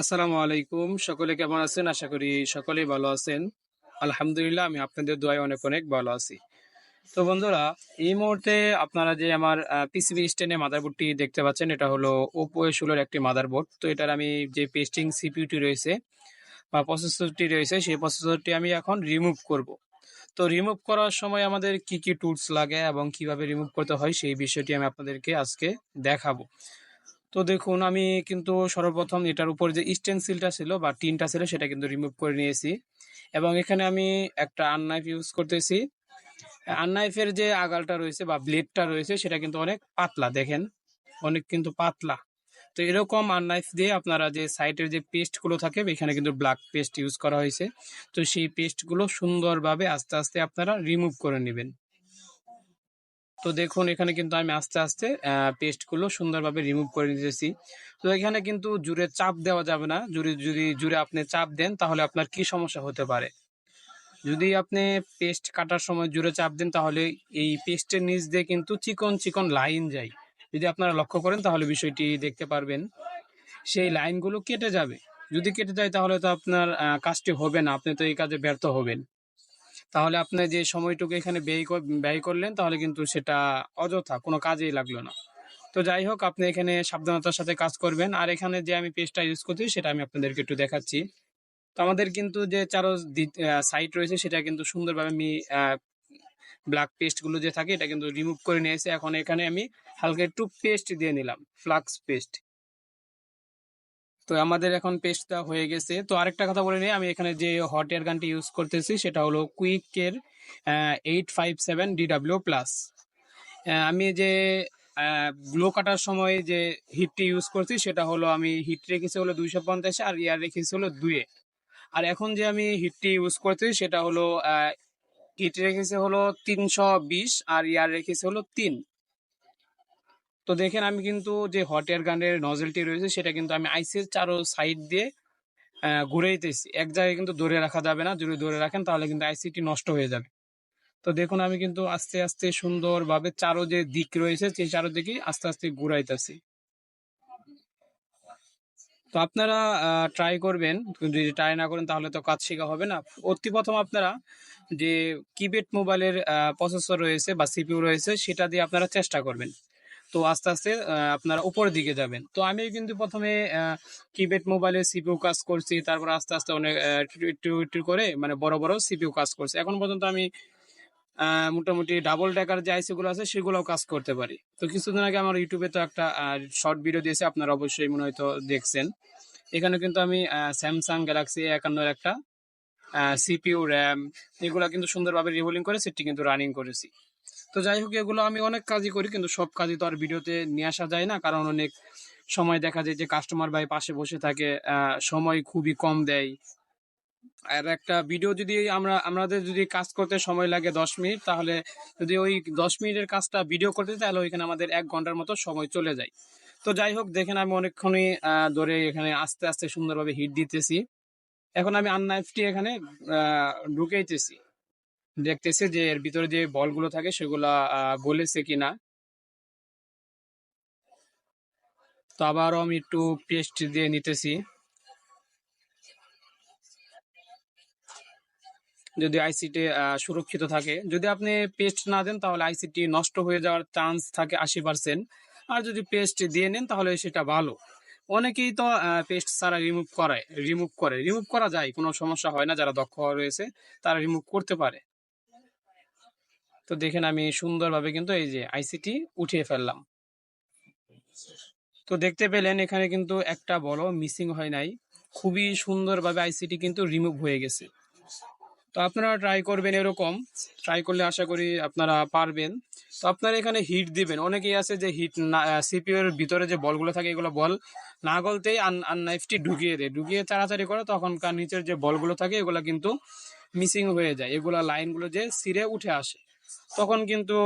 আসসালামু আলাইকুম। সকলে কেমন আছেন? আশা করি সকলেই ভালো আছেন। আলহামদুলিল্লাহ, আমি আপনাদের দোয়ায় অনেক অনেক ভালো আছি। তো বন্ধুরা, এই মুহূর্তে আপনারা যে আমার পিসিবি স্ট্যান্ডে মাদারবোর্ডটি দেখতে পাচ্ছেন, এটা হলো ওপো ষোলোর একটি মাদারবোর্ড তো এটার আমি যে পেস্টিং সিপিউটি রয়েছে বা প্রসেসরটি রয়েছে, সেই প্রসেসরটি আমি এখন রিমুভ করব। তো রিমুভ করার সময় আমাদের কি কি টুলস লাগে এবং কীভাবে রিমুভ করতে হয়, সেই বিষয়টি আমি আপনাদেরকে আজকে দেখাবো। তো দেখুন, আমি কিন্তু সর্বপ্রথম এটার উপর যে স্টেনসিলটা ছিল বা টিনটা ছিল সেটা কিন্তু রিমুভ করে নিয়েছি। এবং এখানে আমি একটা আননাইফ ইউজ করতেছি। আননাইফের যে আগালটা রয়েছে বা ব্লেডটা রয়েছে সেটা কিন্তু অনেক পাতলা, দেখেন। অনেক কিন্তু পাতলা। তো এরকম আননাইফ দিয়ে আপনারা যে সাইটের যে পেস্টগুলো থাকে, এখানে কিন্তু ব্ল্যাক পেস্ট ইউজ করা হয়েছে। তো সেই পেস্টগুলো সুন্দরভাবে আস্তে আস্তে আপনারা রিমুভ করে নেবেন। তো দেখুন, এখানে কিন্তু আমি আস্তে আস্তে পেস্টগুলো সুন্দরভাবে রিমুভ করে নিতেছি। তো এখানে কিন্তু জুড়ে চাপ দেওয়া যাবে না। জুড়ে, যদি জুড়ে আপনি চাপ দেন, তাহলে আপনার কি সমস্যা হতে পারে? যদি আপনি পেস্ট কাটার সময় জুড়ে চাপ দেন, তাহলে এই পেস্টের নিচ দিয়ে কিন্তু চিকন চিকন লাইন যায়। যদি আপনারা লক্ষ্য করেন, তাহলে বিষয়টি দেখতে পারবেন। সেই লাইনগুলো কেটে যাবে। যদি কেটে যায়, তাহলে তো আপনার কাজটি হবে না। আপনি তো এই কাজে ব্যর্থ হবেন। তাহলে আপনি যে সময়টুকু এখানে ব্যয় ব্যয় করলেন, তাহলে কিন্তু সেটা অযথা, কোনো কাজেই লাগল না। তো যাই হোক, আপনি এখানে সাবধানতার সাথে কাজ করবেন। আর এখানে যে আমি পেস্টটা ইউজ করছি, সেটা আমি আপনাদেরকে একটু দেখাচ্ছি। তো আমাদের কিন্তু যে চারো সাইট রয়েছে, সেটা কিন্তু সুন্দরভাবে আমি ব্ল্যাক পেস্টগুলো যে থাকে, এটা কিন্তু রিমুভ করে নিয়েছি এখন এখানে আমি হালকা একটু পেস্ট দিয়ে নিলাম ফ্লাক্স পেস্ট তো আমাদের এখন পেস্টটা হয়ে গেছে। তো আরেকটা কথা বলে নিই, আমি এখানে যে হট এয়ার গানটি ইউজ করতেছি, সেটা হলো কুইকের eight five seven DW plus আমি যে গ্লো কাটার সময় যে হিটটি ইউজ করছি, সেটা হলো আমি হিট রেখেছি হলো দুইশো পঞ্চাশে আর ইয়ার রেখেছি হলো দুয়ে আর এখন যে আমি হিটটি ইউজ করছি, সেটা হলো হিট রেখেছি হলো তিনশো বিশ আর ইয়ার রেখেছি হলো তিন। তো দেখেন আমি কিন্তু যে হট এয়ার গানের নজেলটি রয়েছে সেটা কিন্তু আমি আইসির চারো সাইড দিয়ে আহ, ঘুরাইতেছি এক জায়গায় কিন্তু ধরে রাখা যাবে না যদি ধরে রাখেন তাহলে কিন্তু আইসিটি নষ্ট হয়ে যাবে। তো দেখুন আমি কিন্তু আস্তে আস্তে সুন্দরভাবে চারো যে দিক রয়েছে সেই চারো দিকেই আস্তে আস্তে ঘুরাইতেছি। তো আপনারা ট্রাই করবেন। যদি ট্রাই না করেন তাহলে তো কাজ শেখা হবে না। অতি প্রথম আপনারা যে কিপ্যাড মোবাইলের প্রসেসর রয়েছে বা সিপিউ রয়েছে সেটা দিয়ে আপনারা চেষ্টা করবেন। তো আস্তে আস্তে আপনারা উপরের দিকে যাবেন। তো আমি কিন্তু প্রথমে কিপ্যাড মোবাইলে সিপিউ কাজ করছি, তারপর আস্তে আস্তে অনেক একটু একটু করে মানে বড় বড় সিপিউ কাজ করছি। এখন পর্যন্ত আমি মোটামুটি ডাবল ডেকার যে আইসিগুলো আছে, সেগুলোও কাজ করতে পারি। তো কিছুদিন আগে আমার ইউটিউবে তো একটা শর্ট ভিডিও দিয়েছে, আপনারা অবশ্যই মনে হয়তো দেখছেন। এখানে কিন্তু আমি স্যামসাং গ্যালাক্সি একান্নর একটা সিপিইউ র্যাম এগুলো কিন্তু সুন্দরভাবে রিভলিং করে সেটি কিন্তু রানিং করেছি। তো যাই হোক, এগুলো আমি অনেক কাজই করি, কিন্তু সব কাজই তো আর ভিডিওতে নিয়ে আসা যায় না। কারণ অনেক সময় দেখা যায় যে কাস্টমার ভাই পাশে বসে থাকে সময় খুবই কম দেয়। আর একটা ভিডিও যদি আমরা, আমাদের যদি কাজ করতে সময় লাগে দশ মিনিট, তাহলে যদি ওই দশ মিনিটের কাজটা ভিডিও করতে, তাহলে ওইখানে আমাদের এক ঘণ্টার মতো সময় চলে যায়। তো যাই হোক, দেখেন আমি অনেকক্ষণই ধরে এখানে আস্তে আস্তে সুন্দরভাবে হিট দিতেছি। এখন আমি আননাইফটি এখানে ঢুকাইতেছি। দেখতেছি যে এর ভিতরে যে বলগুলো থাকে সেগুলা গলেছে কিনা। তো আবারও আমি একটু পেস্ট দিয়ে নিতেছি। যদি আইসিটি সুরক্ষিত থাকে। যদি আপনি পেস্ট না দেন তাহলে আইসিটি নষ্ট হয়ে যাওয়ার চান্স থাকে আশি পার্সেন্ট আর যদি পেস্ট দিয়ে নেন তাহলে সেটা ভালো। অনেকেই তো পেস্ট ছাড়া রিমুভ করায় রিমুভ করে। রিমুভ করা যায়, কোনো সমস্যা হয় না। যারা দক্ষ রয়েছে তারা রিমুভ করতে পারে। তো দেখেন আমি সুন্দরভাবে কিন্তু এই যে আইসিটি উঠিয়ে ফেললাম। তো দেখতে পেলেন এখানে কিন্তু একটা বড় মিসিং হয় নাই। খুবই সুন্দরভাবে আইসিটি কিন্তু রিমুভ হয়ে গেছে। তো আপনারা ট্রাই করবেন এরকম। ট্রাই করলে আশা করি আপনারা পারবেন। তো আপনারা এখানে হিট দিবেন। অনেকেই আছে যে হিট না সিপিইউ এর ভিতরে যে বলগুলো থাকে এগুলো বল না গলতেই আন নাইফটি ঢুকিয়ে দেয়। ঢুকিয়ে তাড়াতাড়ি করে তখনকার নিচের যে বলগুলো থাকে এগুলো কিন্তু মিসিং হয়ে যায়। এগুলো লাইনগুলো যে সিরে উঠে আসে। তখন কিন্তু